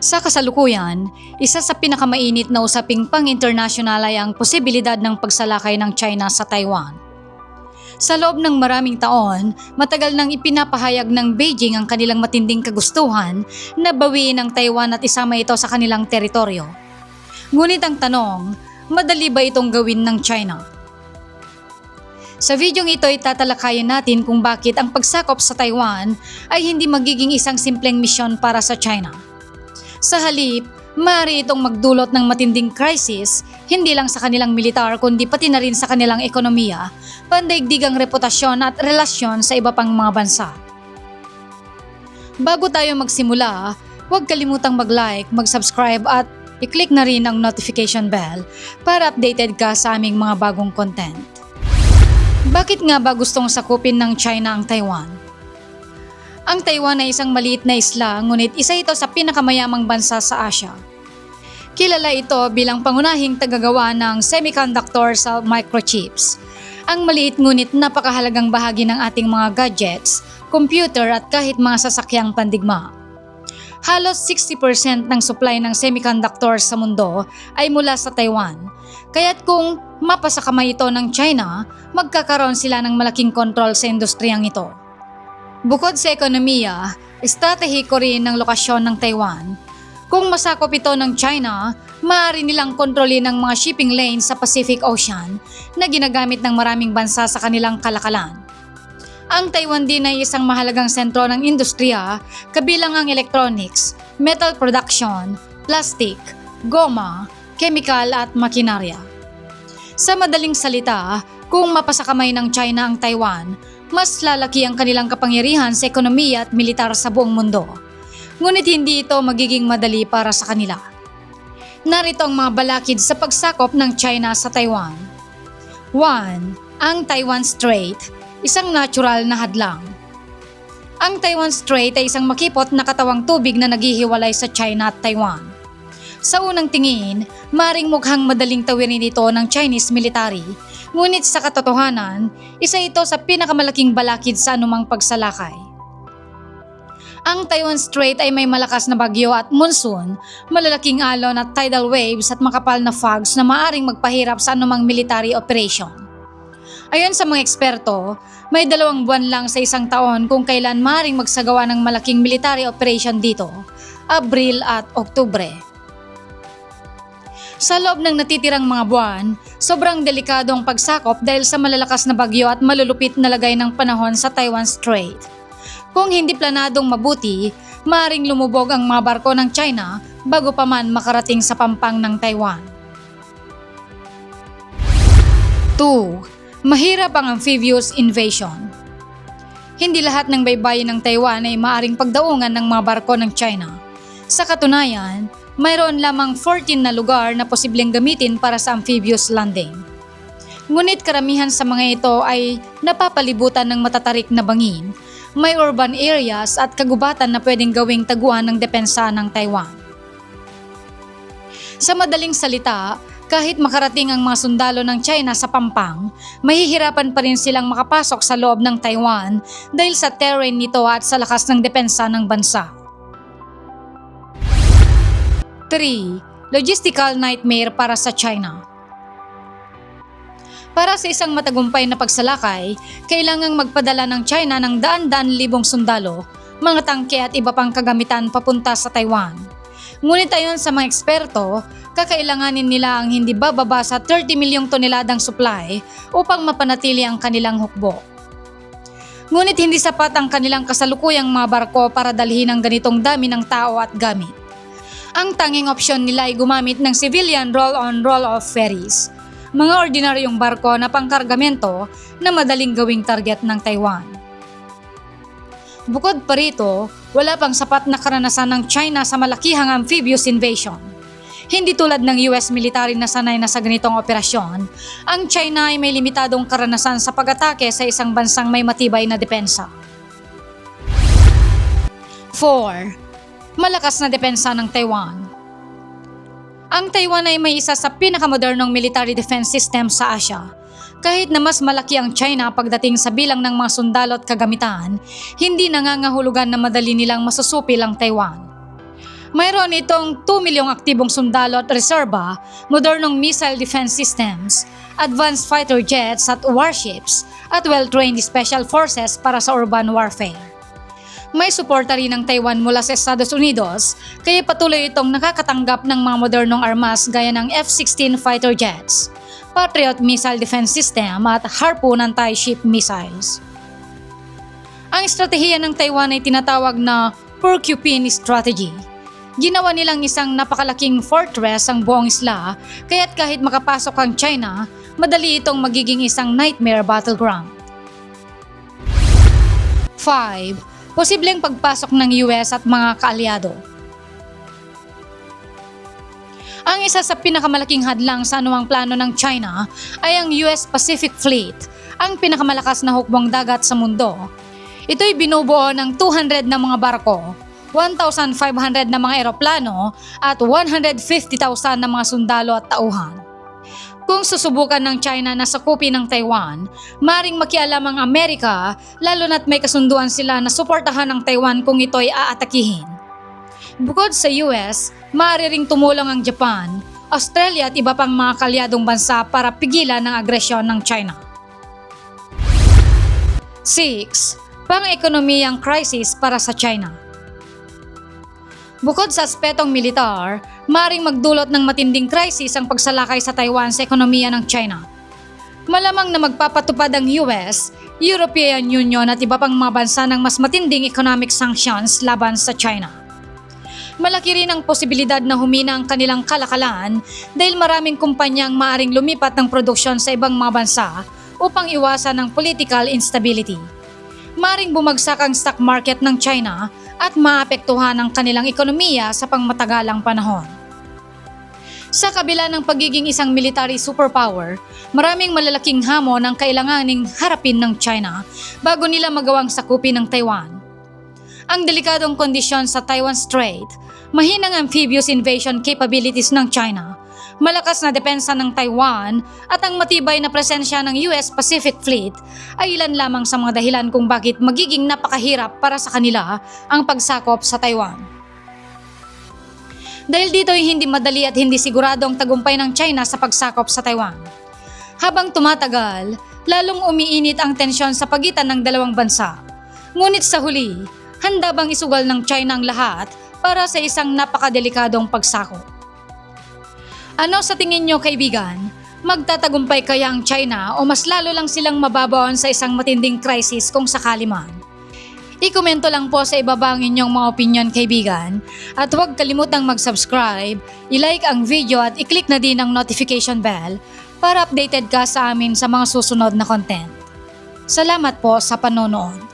Sa kasalukuyan, isa sa pinakamainit na usaping pang-international ay ang posibilidad ng pagsalakay ng China sa Taiwan. Sa loob ng maraming taon, matagal nang ipinapahayag ng Beijing ang kanilang matinding kagustuhan na bawiin ang Taiwan at isama ito sa kanilang teritoryo. Ngunit ang tanong, madali ba itong gawin ng China? Sa videong ito ay tatalakayin natin kung bakit ang pagsakop sa Taiwan ay hindi magiging isang simpleng misyon para sa China. Sa halip, maaari itong magdulot ng matinding crisis hindi lang sa kanilang militar kundi pati na rin sa kanilang ekonomiya, pandaigdigang reputasyon at relasyon sa iba pang mga bansa. Bago tayo magsimula, huwag kalimutang mag-like, mag-subscribe at i-click na rin ang notification bell para updated ka sa aming mga bagong content. Bakit nga ba gustong sakupin ng China ang Taiwan? Ang Taiwan ay isang maliit na isla ngunit isa ito sa pinakamayamang bansa sa Asia. Kilala ito bilang pangunahing tagagawa ng semiconductor sa microchips. Ang maliit ngunit napakahalagang bahagi ng ating mga gadgets, computer at kahit mga sasakyang pandigma. Halos 60% ng supply ng semiconductor sa mundo ay mula sa Taiwan. Kaya't kung mapasa kamay ito ng China, magkakaroon sila ng malaking kontrol sa industriyang ito. Bukod sa ekonomiya, estratehiko rin ng lokasyon ng Taiwan. Kung masakop ito ng China, maaari nilang kontrolin ang mga shipping lanes sa Pacific Ocean na ginagamit ng maraming bansa sa kanilang kalakalan. Ang Taiwan din ay isang mahalagang sentro ng industriya, kabilang ang electronics, metal production, plastic, goma, chemical at makinarya. Sa madaling salita, kung mapasakamay ng China ang Taiwan, mas lalaki ang kanilang kapangyarihan sa ekonomiya at militar sa buong mundo. Ngunit hindi ito magiging madali para sa kanila. Narito ang mga balakid sa pagsakop ng China sa Taiwan. 1. Ang Taiwan Strait, isang natural na hadlang. Ang Taiwan Strait ay isang makipot na katawang tubig na naghihiwalay sa China at Taiwan. Sa unang tingin, maring mukhang madaling tawirin ito ng Chinese military, ngunit sa katotohanan, isa ito sa pinakamalaking balakid sa anumang pagsalakay. Ang Taiwan Strait ay may malakas na bagyo at monsoon, malalaking alon at tidal waves at makapal na fogs na maaring magpahirap sa anumang military operation. Ayon sa mga eksperto, may dalawang buwan lang sa isang taon kung kailan maaring magsagawa ng malaking military operation dito, Abril at Oktubre. Sa loob ng natitirang mga buwan, sobrang delikado ang pagsakop dahil sa malalakas na bagyo at malulupit na lagay ng panahon sa Taiwan Strait. Kung hindi planadong mabuti, maaring lumubog ang mga barko ng China bago pa man makarating sa pampang ng Taiwan. 2. Mahirap ang amphibious invasion. Hindi lahat ng baybayin ng Taiwan ay maaring pagdaungan ng mga barko ng China. Sa katunayan, mayroon lamang 14 na lugar na posibleng gamitin para sa amphibious landing. Ngunit karamihan sa mga ito ay napapalibutan ng matatarik na bangin, may urban areas at kagubatan na pwedeng gawing taguan ng depensa ng Taiwan. Sa madaling salita, kahit makarating ang mga sundalo ng China sa Pampang, mahihirapan pa rin silang makapasok sa loob ng Taiwan dahil sa terrain nito at sa lakas ng depensa ng bansa. 3. Logistical nightmare para sa China. Para sa isang matagumpay na pagsalakay, kailangang magpadala ng China ng daan-daan libong sundalo, mga tangke at iba pang kagamitan papunta sa Taiwan. Ngunit ayon sa mga eksperto, kakailanganin nila ang hindi bababa sa 30 milyong toneladang supply upang mapanatili ang kanilang hukbo. Ngunit hindi sapat ang kanilang kasalukuyang mga barko para dalhin ang ganitong dami ng tao at gamit. Ang tanging opsyon nila ay gumamit ng civilian roll-on roll-off ferries, mga ordinaryong barko na pangkargamento na madaling gawing target ng Taiwan. Bukod pa rito, wala pang sapat na karanasan ng China sa malakihang amphibious invasion. Hindi tulad ng US military na sanay na sa ganitong operasyon, ang China ay may limitadong karanasan sa pag-atake sa isang bansang may matibay na depensa. 4 malakas na depensa ng Taiwan. Ang Taiwan ay may isa sa pinakamodernong military defense system sa Asia. Kahit na mas malaki ang China pagdating sa bilang ng mga sundalo at kagamitan, hindi nangangahulugan na madali nilang masusupil ang Taiwan. Mayroon itong 2 milyong aktibong sundalo at reserba, modernong missile defense systems, advanced fighter jets at warships, at well-trained special forces para sa urban warfare. May suporta rin ng Taiwan mula sa Estados Unidos, kaya patuloy itong nakakatanggap ng mga modernong armas gaya ng F-16 fighter jets, Patriot Missile Defense System at Harpoon anti-ship missiles. Ang estratehiya ng Taiwan ay tinatawag na Porcupine Strategy. Ginawa nilang isang napakalaking fortress ang buong isla, kaya't kahit makapasok ang China, madali itong magiging isang nightmare battleground. 5. Posibleng pagpasok ng US at mga kaalyado. Ang isa sa pinakamalaking hadlang sa anumang plano ng China ay ang US Pacific Fleet, ang pinakamalakas na hukbong dagat sa mundo. Ito'y binubuo ng 200 na mga barko, 1,500 na mga eroplano at 150,000 na mga sundalo at tauhan. Kung susubukan ng China na sakupin ng Taiwan, maring makialam ang Amerika lalo na't may kasunduan sila na suportahan ng Taiwan kung ito'y aatakihin. Bukod sa US, maaari ring tumulong ang Japan, Australia at iba pang mga kalyadong bansa para pigilan ang agresyon ng China. 6. Pang-ekonomiyang crisis para sa China. Bukod sa aspetong militar, maring magdulot ng matinding krisis ang pagsalakay sa Taiwan sa ekonomiya ng China. Malamang na magpapatupad ang US, European Union at iba pang mga bansa ng mas matinding economic sanctions laban sa China. Malaki rin ang posibilidad na humina ang kanilang kalakalan dahil maraming kumpanyang maaring lumipat ng produksyon sa ibang mga bansa upang iwasan ang political instability. Maring bumagsak ang stock market ng China at maapektuhan ang kanilang ekonomiya sa pangmatagalang panahon. Sa kabila ng pagiging isang military superpower, maraming malalaking hamon ang kailanganing harapin ng China bago nila magawang sakupin ng Taiwan. Ang delikadong kondisyon sa Taiwan Strait, mahinang amphibious invasion capabilities ng China, malakas na depensa ng Taiwan at ang matibay na presensya ng US Pacific Fleet ay ilan lamang sa mga dahilan kung bakit magiging napakahirap para sa kanila ang pagsakop sa Taiwan. Dahil dito ay hindi madali at hindi sigurado ang tagumpay ng China sa pagsakop sa Taiwan. Habang tumatagal, lalong umiinit ang tensyon sa pagitan ng dalawang bansa. Ngunit sa huli, handa bang isugal ng China ang lahat para sa isang napakadelikadong pagsakop? Ano sa tingin nyo kaibigan? Magtatagumpay kaya ang China o mas lalo lang silang mababawan sa isang matinding crisis kung sakali man? I-komento lang po sa ibaba ang inyong mga opinion kaibigan at huwag kalimutang mag-subscribe, i-like ang video at i-click na din ang notification bell para updated ka sa amin sa mga susunod na content. Salamat po sa panonood.